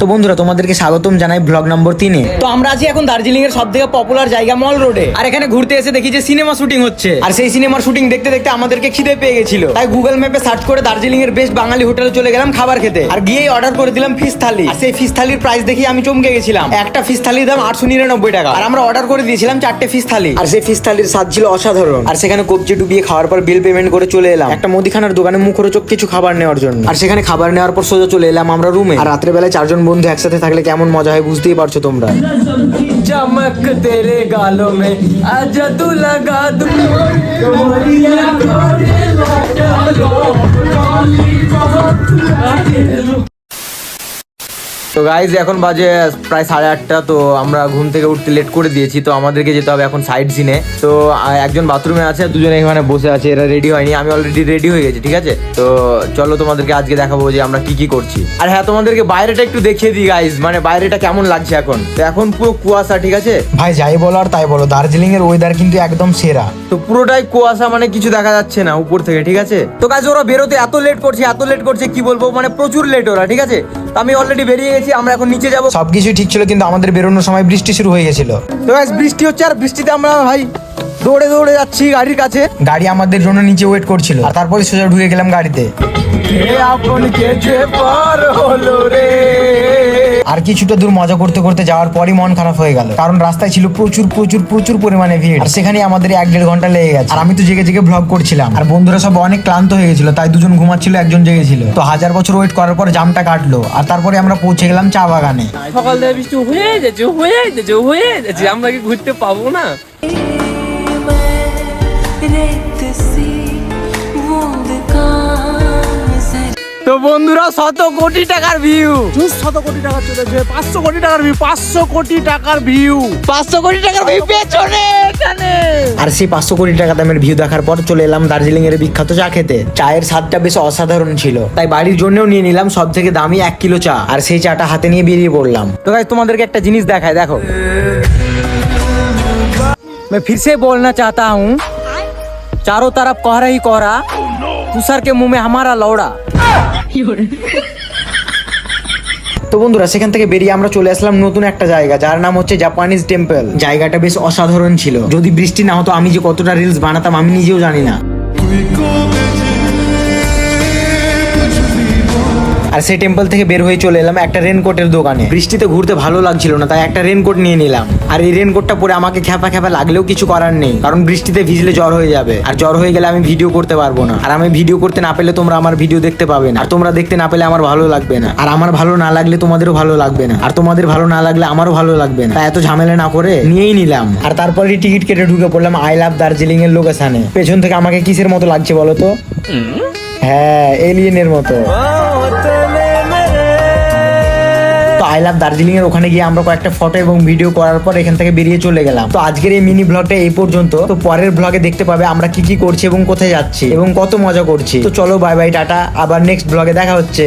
তো বন্ধুরা তোমাদেরকে স্বাগতম জানাই ব্লগ নম্বর তিনে। তো আমরা আছি এখন দার্জিলিং এর সব থেকে পপুলার জায়গা মল রোডে আর এখানে ঘুরতে এসে দেখি যে সিনেমা শুটিং হচ্ছে। আর সেই সিনেমার শুটিং দেখতে দেখতে আমাদেরকে খিদে পেয়ে গেছিল। তাই গুগল ম্যাপে সার্চ করে দার্জিলিং এর বেস্ট বাঙালি হোটেলে চলে গেলাম খাবার খেতে। আর গিয়েই অর্ডার করে দিলাম ফিস থালি আর সেই ফিস থালির প্রাইস দেখি আমি চমকে গেছিলাম। একটা ফিস থালির দাম আটশো নিরানব্বই টাকা। আর আমরা অর্ডার করে দিয়েছিলাম চারটে ফিস থালি আর সেই ফিস থালির স্বাদ ছিল অসাধারণ। আর সেখানে কবজি ডুবিয়ে খাওয়ার পর বিল পেমেন্ট করে চলে এলাম। একটা মুদিখানার দোকানে মুখরোচক কিছু খাবার নেওয়ার জন্য। আর সেখানে খাবার নেওয়ার পর সোজা চলে এলাম আমরা রুমে আর রাত্রে বেলায় চারজন বন্ধু একসাথে থাকলে কেমন মজা হয় বুঝতেই পারছ তোমরা। চমক তেরে গালো মে, আজা তু লাগা দু। তো গাইজ এখন বাজে প্রায় সাড়ে আটটা তো আমরা ঘুম থেকে উঠতে লেট করে দিয়েছি তো আমাদেরকে যেতে হবে এখন সাইড সিনে তো একজন বাথরুমে আছে দুজনে এখানে বসে আছে এরা রেডি হয়নি আমি অলরেডি রেডি হয়ে গেছি ঠিক আছে? তো চলো তোমাদেরকে আজকে দেখাবো যে আমরা কি কি করছি। আর হ্যাঁ তোমাদেরকে বাইরেটা একটু দেখিয়ে দিই গাইজ মানে বাইরেটা কেমন লাগছে এখন? তো এখন পুরো কুয়াশা ঠিক আছে? ভাই যাই বলো আর তাই বলো দার্জিলিং এর ওয়েদার কিন্তু একদম সেরা। তো পুরোটাই কুয়াশা মানে কিছু দেখা যাচ্ছে না উপর থেকে ঠিক আছে? তো কাজ ওরা বেরোতে এত লেট করছে এত লেট করছে কি বলব? মানে প্রচুর লেট ওরা ঠিক আছে? তো আমি অলরেডি বেরিয়ে গেছি আমরা এখন নিচে যাব। সবকিছু ঠিক ছিল কিন্তু আমাদের বেরোনোর সময় বৃষ্টি শুরু হয়ে গেছিল। তো বৃষ্টি হচ্ছে আর বৃষ্টিতে আমরা ভাই দৌড়ে দৌড়ে যাচ্ছি গাড়ির কাছে। গাড়ি আমাদের জন্য নিচে ওয়েট করছিল। আর তারপরে সোজা ঢুকে গেলাম গাড়িতে। আর কিছুটা দূর মজা করতে করতে যাওয়ার পরই মন খারাপ হয়ে গেল। কারণ রাস্তায় ছিল প্রচুর প্রচুর প্রচুর পরিমাণে ভিড়। আর সেখানে আমাদের এক দেড় ঘণ্টা লেগে গেছে। আর আমি তো জেগে জেগে ব্লগ করছিলাম। আর বন্ধুরা সব অনেক ক্লান্ত হয়ে গেছিল তাই দুজন ঘুমাচ্ছিল একজন জেগেছিল। তো হাজার বছর ওয়েট করার পর জামটা কাটলো। আর তারপরে আমরা পৌঁছে গেলাম চা বাগানে। সকাল থেকে বৃষ্টি হয়ে যাচ্ছে হয়ে যাচ্ছে হয়ে যাচ্ছে। আমরা কি ঘুরতে পাবো না? তো বন্ধুরা শত কোটি টাকার ভিউ শত কোটি টাকা চলেছে পাঁচশো কোটি টাকার ভিউ পাঁচশো কোটি টাকার ভিউ পাঁচশো কোটি টাকার ভিউ পেছনে এখানে আর সেই পাঁচশো কোটি টাকা দামের ভিউ দেখার পর চলে এলাম দার্জিলিং এর বিখ্যাত চা খেতে চায়ের স্বাদটা বেশ অসাধারণ ছিল তাই বাড়ির জন্যও নিয়ে নিলাম সব থেকে দামি এক কিলো চা আর সেই চাটা হাতে নিয়ে বেরিয়ে পড়লাম তো গাইস তোমাদেরকে একটা জিনিস দেখায় দেখো मैं फिर से बोलना चाहता हूँ चारों तरफ कोहरा ही कोहरा तुषार के मुंह में हमारा लौड़ा তো বন্ধুরা সেখান থেকে বেরিয়ে আমরা চলে আসলাম নতুন একটা জায়গা যার নাম হচ্ছে জাপানিজ টেম্পল জায়গাটা বেশ অসাধারণ ছিল যদি বৃষ্টি না হতো আমি যে কতটা রিলস বানাতাম আমি নিজেও জানি না আর সেই টেম্পল থেকে বের হয়ে চলে এলাম একটা রেনকোটের দোকানে। বৃষ্টিতে ঘুরতে ভালো লাগছিল না তাই একটা রেনকোট নিয়ে নিলাম। আর এই রেনকোটটা পরে আমাকে খ্যাপা খ্যাপা লাগলেও কিছু করার নেই কারণ বৃষ্টিতে ভিজলে জ্বর হয়ে যাবে। আর জ্বর হয়ে গেলে আমি ভিডিও করতে পারব না। আর আমি ভিডিও করতে না পেলে তোমরা আমার ভিডিও দেখতে পাবে না। আর তোমরা দেখতে না পেলে আমার ভালো লাগবে না। আর আমার ভালো না লাগলে তোমাদেরও ভালো লাগবে না। আর তোমাদের ভালো না লাগলে আমারও ভালো লাগবে না। তাই এত ঝামেলা না করে নিয়েই নিলাম। আর তারপরে টিকিট কেটে ঢুকে পড়লাম আই লাভ দার্জিলিং এর লোকেশনে পেছন থেকে আমাকে কিসের মতো লাগছে বলো তো? হ্যাঁ এলিয়েনের মতো। আই লাভ দার্জিলিং এর ওখানে গিয়ে আমরা কয়েকটা ফটো এবং ভিডিও করার পর এখান থেকে বেরিয়ে চলে গেলাম। তো আজকের এই মিনি ব্লগটা এই পর্যন্ত। তো পরের ব্লগে দেখতে পাবে আমরা কি কি করছি এবং কোথায় যাচ্ছি এবং কত মজা করছি। তো চলো বাই বাই টাটা। আবার নেক্সট ব্লগে দেখা হচ্ছে।